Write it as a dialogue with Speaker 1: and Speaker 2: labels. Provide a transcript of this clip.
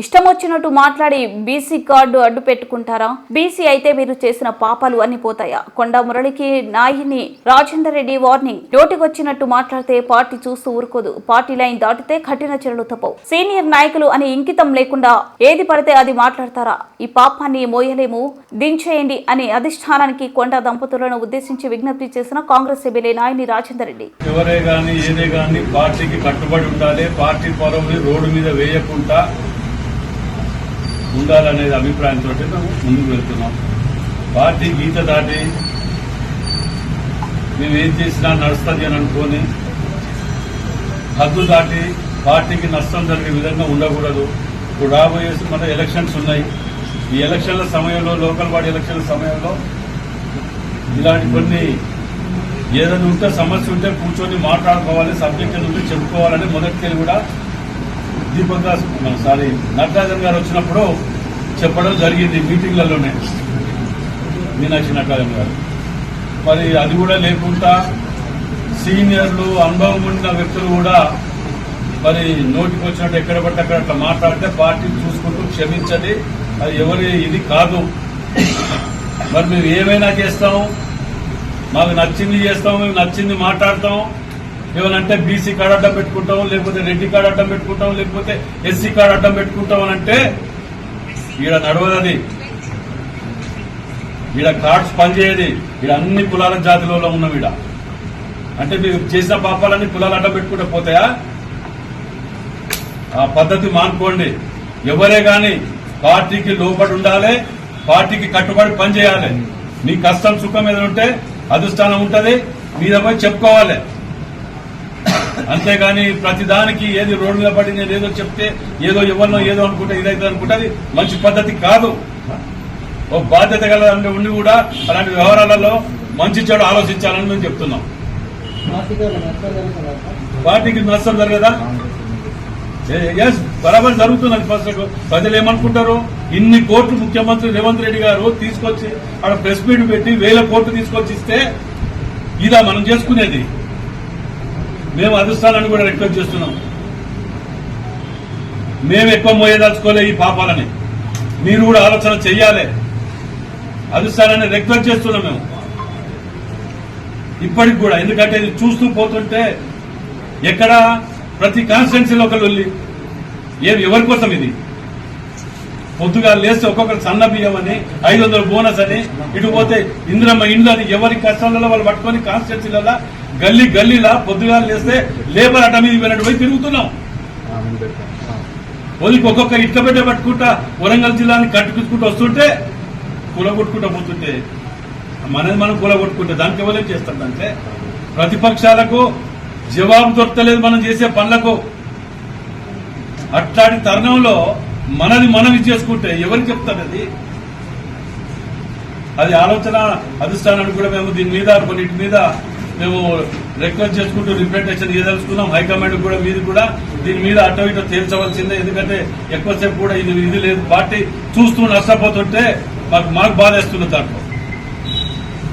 Speaker 1: ఇష్టం వచ్చినట్టు మాట్లాడి బీసీ కార్డు అడ్డు పెట్టుకుంటారా? బీసీ అయితే మీరు చేసిన పాపాలు అన్ని పోతాయా? కొండ మురళికి నాయిని రాజేందర్ రెడ్డి వార్నింగ్. నోటికొచ్చినట్టు మాట్లాడితే పార్టీ చూస్తూ ఊరుకోదు. పార్టీ లైన్ దాటితే కఠిన చర్యలు తప్పవు. సీనియర్ నాయకులు అని ఇంకితం లేకుండా ఏది పడితే అది మాట్లాడతారా? ఈ పాపాన్ని మోయలేము దించేయండి అని అధిష్టానానికి కొండ దంపతులను ఉద్దేశించి విజ్ఞప్తి చేసిన కాంగ్రెస్ ఎమ్మెల్యే నాయని రాజేందర్ రెడ్డి.
Speaker 2: ఎవరే గాని ఏదే గాని పార్టీకి కట్టుబడి ఉండాలి. పార్టీ పొరవుని రోడ్డు మీద వేయకుండా ఉండాలనేది అభిప్రాయంతో మేము ముందుకు వెళ్తున్నాం. పార్టీ గీత దాటి మేము ఏం చేసినా నడుస్తుంది అని అనుకొని హద్దు దాటి పార్టీకి నష్టం జరిగే విధంగా ఉండకూడదు. ఇప్పుడు రాబోయే మన ఎలక్షన్స్ ఉన్నాయి. ఈ ఎలక్షన్ల సమయంలో లోకల్ బాడీ ఎలక్షన్ల సమయంలో ఇలాంటి కొన్ని ఏదైనా ఉంటే సమస్య ఉంటే కూర్చొని మాట్లాడుకోవాలి సబ్జెక్ట్ ఉంటే చెప్పుకోవాలని మొదటికెళ్ళి కూడా దీపక్ దాస్ సారీ నటరాజన్ గారు వచ్చినప్పుడు చెప్పడం జరిగింది మీటింగ్లలోనే. మీనాక్షి నటరాజన్ గారు. మరి అది కూడా లేకుండా సీనియర్లు అనుభవం ఉన్న వ్యక్తులు కూడా మరి నోటికి వచ్చినట్టు ఎక్కడ పడితే అక్కడ అట్లా మాట్లాడితే పార్టీ చూసుకుంటూ క్షమించండి. అది ఎవరి ఇది కాదు. మరి మేము ఏమైనా చేస్తాం? మాకు నచ్చింది చేస్తాం మేము నచ్చింది మాట్లాడతాం. ఏమనంటే బీసీ కార్డు అడ్డం పెట్టుకుంటాం లేకపోతే రెడ్డి కార్డు అడ్డం పెట్టుకుంటాం లేకపోతే ఎస్సీ కార్డు అడ్డం పెట్టుకుంటాం అని అంటే ఈడ నడవదది. ఈడ కార్డ్స్ పనిచేయది. ఈడ అన్ని కులాల జాతిలో ఉన్నాం ఈడ. అంటే మీరు చేసిన పాపాలన్నీ కులాలు అడ్డం పెట్టుకుంటే పోతాయా? ఆ పద్ధతి మానుకోండి. ఎవరే గాని పార్టీకి లోబడి ఉండాలి పార్టీకి కట్టుబడి పనిచేయాలి. మీ కష్టం సుఖం ఏదైనా ఉంటే అధిష్టానం ఉంటది. మీద పోయి చెప్పుకోవాలి. అంతేగాని ప్రతిదానికి ఏది రోడ్డు మీద పడి నేను ఏదో చెప్తే ఏదో ఎవరినో ఏదో అనుకుంటే ఇదైతే అనుకుంటే అది మంచి పద్ధతి కాదు. ఓ బాధ్యత గల ఉండి కూడా అలాంటి వ్యవహారాలలో మంచి చెడు ఆలోచించాలని మేము చెప్తున్నాం. పార్టీకి నష్టం జరగదా? ఎస్ బరాబర్ జరుగుతున్నది ఫస్ట్ ప్రజలు ఏమనుకుంటారు? ఇన్ని కోట్లు ముఖ్యమంత్రి రేవంత్ రెడ్డి గారు తీసుకొచ్చి అక్కడ ప్రెస్ మీట్ పెట్టి వేల కోట్లు తీసుకొచ్చి ఇస్తే ఇదా మనం చేసుకునేది. మేము అధిష్టానాన్ని కూడా రిక్వెస్ట్ చేస్తున్నాం. మేము ఎక్కువ మోయదలుచుకోలే ఈ పాపాలని. మీరు కూడా ఆలోచన చెయ్యాలి. అధిష్టానాన్ని రిక్వెస్ట్ చేస్తున్నాం మేము. ఇప్పటికి కూడా ఎందుకంటే ఇది చూస్తూ పోతుంటే ఎక్కడ ప్రతి కాన్స్టిట్యున్సీలో ఒకళ్ళు వెళ్ళి ఏం ఎవరి కోసం ఇది? పొద్దుగా లేస్తే ఒక్కొక్కరు సన్న బియ్యం అని ఐదు వందల బోనస్ అని ఇటు పోతే ఇంద్రమ్మ ఇండ్లు అని ఎవరి కష్టాలలో వాళ్ళు పట్టుకొని కాన్స్టిట్యున్సీలలో గల్లీ గల్లీలా పొద్దుగా లేస్తే లేబర్ అట మీద పోయి తిరుగుతున్నాం. ఒదికి ఒక్కొక్క ఇటుక పెట్టే పట్టుకుంటా వరంగల్ జిల్లాని కట్టుకుంటూ వస్తుంటే కూలగొట్టుకుంటూ పోతుంటే మనది మనం కూలగొట్టుకుంటే దానికి ఎవరేం చేస్తారంటే ప్రతిపక్షాలకు జవాబు దొరకలేదు మనం చేసే పనులకు. అట్లాంటి తరుణంలో మనది మనం ఇది చేసుకుంటే ఎవరికి చెప్తారు అది? అది ఆలోచన అధిష్టానానికి కూడా మేము దీని మీద కొన్నిటి మీద మేము రిక్వెస్ట్ చేసుకుంటూ రిప్రజెంటేషన్ ఇవ్వదలుచుకున్నాం హైకమాండ్ కూడా మీరు కూడా దీని మీద అటో ఇటో తేల్చవలసిందే. ఎందుకంటే ఎక్కువసేపు కూడా ఇది ఇది లేదు. పార్టీ చూస్తూ నష్టపోతుంటే మాకు మాకు బాధేస్తున్న దాంట్లో.